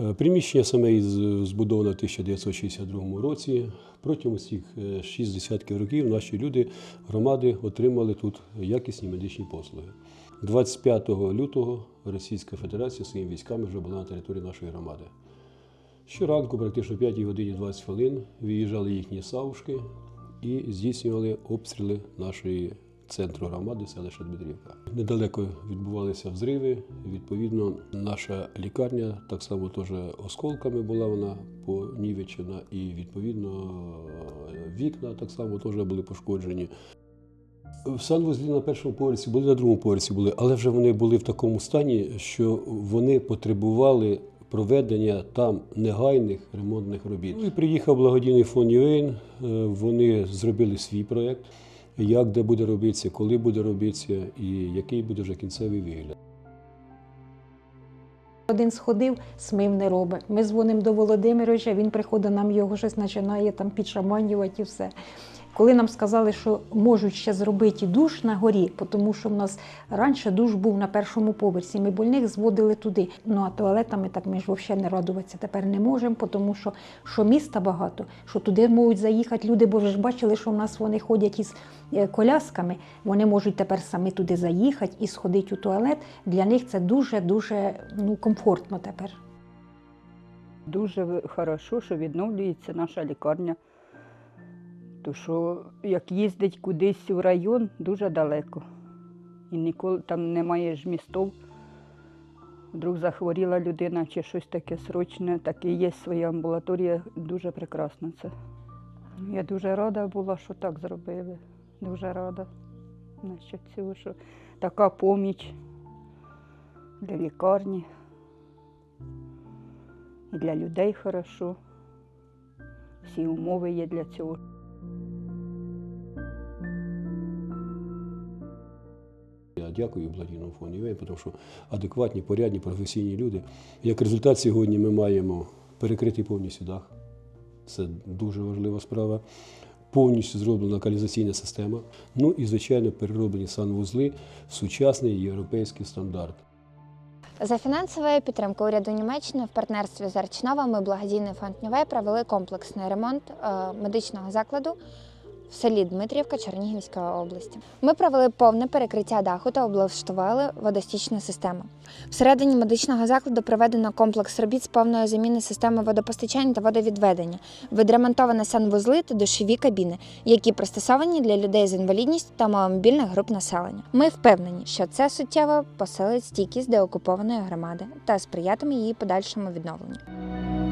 Е, Приміщення саме із- збудоване в 1962 році. Протягом цих е, шість десятків років наші люди, громади отримали тут якісні медичні послуги. 25 лютого Російська Федерація своїми військами вже була на території нашої громади. Щоранку, практично о 5 годині 20 хвилин, виїжджали їхні савушки і здійснювали обстріли нашої центру громади, селища Дмитрівка. Недалеко відбувалися взриви. Відповідно, наша лікарня так само теж осколками була вона понівечена, і відповідно вікна так само теж були пошкоджені. В санвузлі на першому поверсі були, на другому поверсі були, але вже вони були в такому стані, що вони потребували проведення там негайних ремонтних робіт. Ну і приїхав благодійний фонд ЮЕН, е, вони зробили свій проєкт, як де буде робитися, коли буде робитися і який буде вже кінцевий вигляд. Один сходив, смив не робить. Ми дзвонимо до Володимировича, він приходить, нам його щось починає там підшаманювати і все. Коли нам сказали, що можуть ще зробити душ на горі, тому що в нас раніше душ був на першому поверсі, ми больних зводили туди. Ну а туалетами так ми ж взагалі не радуватися тепер не можемо, тому що, що міста багато, що туди можуть заїхати люди, бо вже ж бачили, що в нас вони ходять із е, колясками. Вони можуть тепер самі туди заїхати і сходити у туалет. Для них це дуже-дуже ну, комфортно тепер. Дуже хорошо, що відновлюється наша лікарня. То що як їздить кудись у район, дуже далеко. І ніколи там немає ж містов. Вдруг захворіла людина чи щось таке срочне, так і є своя амбулаторія. Дуже прекрасно це. Я дуже рада була, що так зробили. Дуже рада. Насчет цього, що така поміч для лікарні. І для людей хорошо. Всі умови є для цього. Я дякую благодійному фонду ЮЕН, тому що адекватні, порядні, професійні люди. Як результат, сьогодні ми маємо перекритий повністю дах. Це дуже важлива справа. Повністю зроблена каналізаційна система. Ну і, звичайно, перероблені санвузли сучасний європейський стандарт. За фінансовою підтримкою уряду Німеччини в партнерстві з Арчновим і благодійний фонд Нювей провели комплексний ремонт е, медичного закладу в селі Дмитрівка Чернігівської області. Ми провели повне перекриття даху та облаштували водостічну систему. Всередині медичного закладу проведено комплекс робіт з повної заміни системи водопостачання та водовідведення, відремонтовані санвузли та душові кабіни, які пристосовані для людей з інвалідністю та маломобільних груп населення. Ми впевнені, що це суттєво посилить стійкість деокупованої громади та сприятиме її подальшому відновленню.